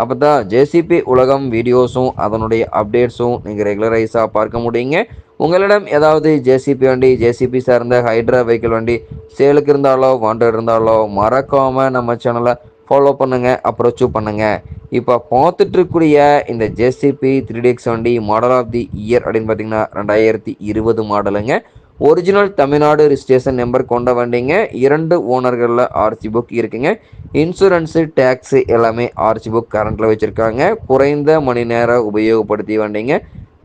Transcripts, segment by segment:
அப்போ தான் ஜேசிபி உலகம் வீடியோஸும் அதனுடைய அப்டேட்ஸும் நீங்கள் ரெகுலரைஸாக பார்க்க முடியுங்க. உங்களிடம் ஏதாவது ஜேசிபி வண்டி ஜேசிபி சார்ந்த ஹைட்ரா வெஹிக்கிள் வண்டி சேலுக்கு இருந்தாலோ வாண்டட் இருந்தாலோ மறக்காமல் நம்ம சேனலை ஃபாலோ பண்ணுங்கள் அப்ரோச்சு பண்ணுங்கள் இப்போ பார்த்துட்ருக்கூடிய இந்த ஜேசிபி த்ரீ டிஎக்ஸ் வண்டி மாடல் ஆஃப் தி இயர் அப்படின்னு பார்த்தீங்கன்னா ரெண்டாயிரத்தி இருபது மாடலுங்க ஒரிஜினல் தமிழ்நாடு ரிஜிஸ்ட்ரேஷன் நம்பர் கொண்ட வண்டிங்க. இரண்டு ஓனர்களில் ஆர்சி புக் இருக்குங்க. இன்சூரன்ஸு டேக்ஸு எல்லாமே ஆர்சி புக் கரண்ட்டில் வச்சுருக்காங்க. குறைந்த மணி நேரம் உபயோகப்படுத்தி வண்டிங்க.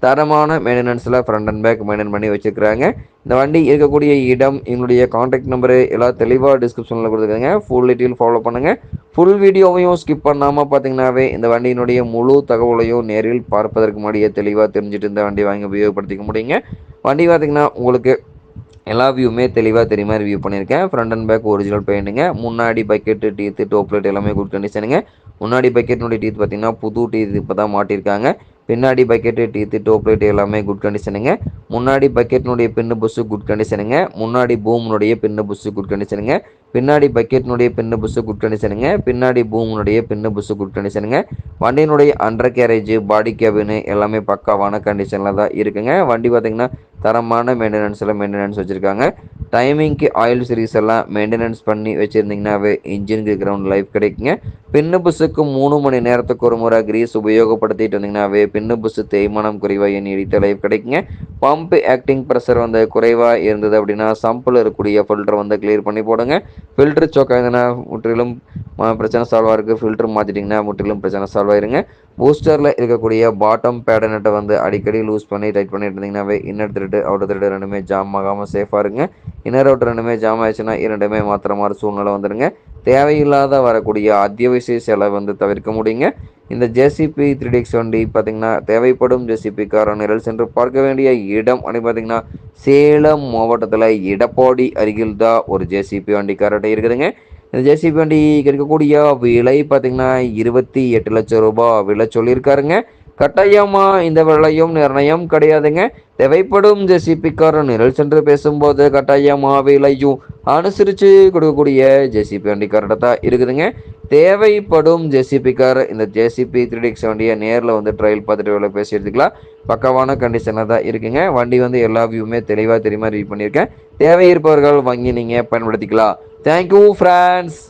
தரமான மெயின்டெனன்ஸில் ஃப்ரண்ட் அண்ட் பேக் மெயின்டைன் பண்ணி வச்சுருக்காங்க இந்த வண்டி இருக்கக்கூடிய இடம் எங்களுடைய காண்டாக்ட் நம்பரு எல்லாம் தெளிவாக டிஸ்கிரிப்ஷனில் கொடுத்துருக்காங்க. ஃபுல் டீட்டெயில் ஃபாலோ பண்ணுங்கள் ஃபுல் வீடியோவையும் ஸ்கிப் பண்ணாமல் பார்த்தீங்கன்னாவே இந்த வண்டியினுடைய முழு தகவலையும் நேரில் பார்ப்பதற்கு முன்னாடியே தெளிவாக தெரிஞ்சுட்டு இந்த வண்டி வாங்கி உபயோகப்படுத்திக்க முடியுங்க. வண்டி பார்த்திங்கன்னா உங்களுக்கு எல்லா வியூமே தெளிவாக தெரியுமா ரிவ்யூ பண்ணியிருக்கேன். ஃப்ரண்ட் அண்ட் பேக் ஒரிஜினல் பெயிண்ட்டுங்க முன்னாடி பக்கெட்டு டீத்து டோப்லெட் எல்லாமே குட் கண்டிஷனுங்க முன்னாடி பக்கெட்டினுடைய டீத் பார்த்தீங்கன்னா புது டீத் இப்போ தான் மாட்டியிருக்காங்க. பின்னாடி பக்கெட்டு டீத்து டோப் லைட் எல்லாமே குட் கண்டிஷனுங்க முன்னாடி பக்கெட்னுடைய பின்னு புஸ்ஸு குட் கண்டிஷனுங்க முன்னாடி பூம்னுடைய பின்னு புஸ்ஸு குட் கண்டிஷனுங்க பின்னாடி பக்கெட்னுடைய பின்னு புஸ்ஸு குட் கண்டிஷனுங்க பின்னாடி பூம்னுடைய பின்னு புஸ்ஸு குட் கண்டிஷனுங்க வண்டியினுடைய அண்டர் கேரேஜ் பாடி கேபின் எல்லாமே பக்காவான கண்டிஷனில் தான் இருக்குங்க. வண்டி பார்த்திங்கன்னா தரமான மெயின்டெனன்ஸில் மெயின்டெனன்ஸ் வச்சுருக்காங்க. டைமிங்க்கு ஆயில் சீரிஸ் எல்லாம் மெயின்டெனன்ஸ் பண்ணி வச்சுருந்தீங்கன்னாவே இன்ஜினுக்கு கிரவுண்ட் லைஃப் கிடைக்குங்க. பின்னு புசுக்கு மூணு மணி நேரத்துக்கு ஒரு முறை கிரீஸ் உபயோகப்படுத்திட்டு வந்தீங்கன்னாவே பின்னு புசு தேய்மானம் குறைவாக நீடித்த லைஃப் கிடைக்குங்க. பம்ப் ஆக்டிங் ப்ரெஷர் வந்து குறைவாக இருந்தது அப்படின்னா சம்பில் இருக்கக்கூடிய ஃபில்டர் வந்து கிளியர் பண்ணி போடுங்க. ஃபில்டர் சோக்காக இருந்ததுன்னா முற்றிலும் பிரச்சனை சால்வ் ஆகிருக்கு ஃபில்டர் மாற்றிட்டிங்கன்னா முற்றிலும் பிரச்சனை சால்வ் ஆயிருங்க. பூஸ்டரில் இருக்கக்கூடிய பாட்டம் பேடனட்டை வந்து அடிக்கடி லூஸ் பண்ணி டைட் பண்ணிட்டு இருந்தீங்கன்னாவே இன்னர் திருட்டு அவுட்டர் திருட்டு ரெண்டுமே ஜாம் ஆகாமல் சேஃபாக இருங்க. இன்னர் அவுட்டர் ரெண்டுமே ஜாம் ஆயிடுச்சுன்னா இரண்டுமே மாத்திர மாதிரி சூழ்நிலை வந்துடுங்க. தேவையில்லாத வரக்கூடிய அத்தியாவசிய செலவு வந்து தவிர்க்க முடியுங்க. இந்த ஜேசிபி த்ரீ டிக்ஸ் வண்டி பார்த்திங்கன்னா தேவைப்படும் ஜேசிபி நிரல் சென்று பார்க்க வேண்டிய இடம் அப்படின்னு பார்த்தீங்கன்னா சேலம் மாவட்டத்தில் எடப்பாடி அருகில் தான் ஒரு ஜேசிபி வண்டி கார்ட்டை இருக்குதுங்க. இந்த ஜேசிபி வண்டி கிடைக்கக்கூடிய விலை பார்த்திங்கன்னா இருபத்தி எட்டு லட்சம் ரூபாய் விலை சொல்லியிருக்காருங்க. கட்டாயமாக இந்த விலையும் நிர்ணயம் கிடையாதுங்க. தேவைப்படும் ஜேசிபிக்கார நிரல் சென்று பேசும்போது கட்டாயமாக விலையும் அனுசரித்து கொடுக்கக்கூடிய ஜேசிபி வண்டிக்கார்ட்ட தான் இருக்குதுங்க. தேவைப்படும் ஜேசிபி கார் இந்த ஜேசிபி த்ரீ டிக்ஸ் வண்டியை நேரில் வந்து ட்ரையல் பார்த்துட்டு வேலை பேசி எடுத்துக்கலாம். பக்கவான கண்டிஷனில் தான் இருக்குங்க. வண்டி வந்து எல்லா வியூமே தெளிவாக தெரியுமா ரிவ்யூ பண்ணியிருக்கேன். தேவை இருப்பவர்கள் வாங்கி நீங்கள் பயன்படுத்திக்கலாம். Thank you friends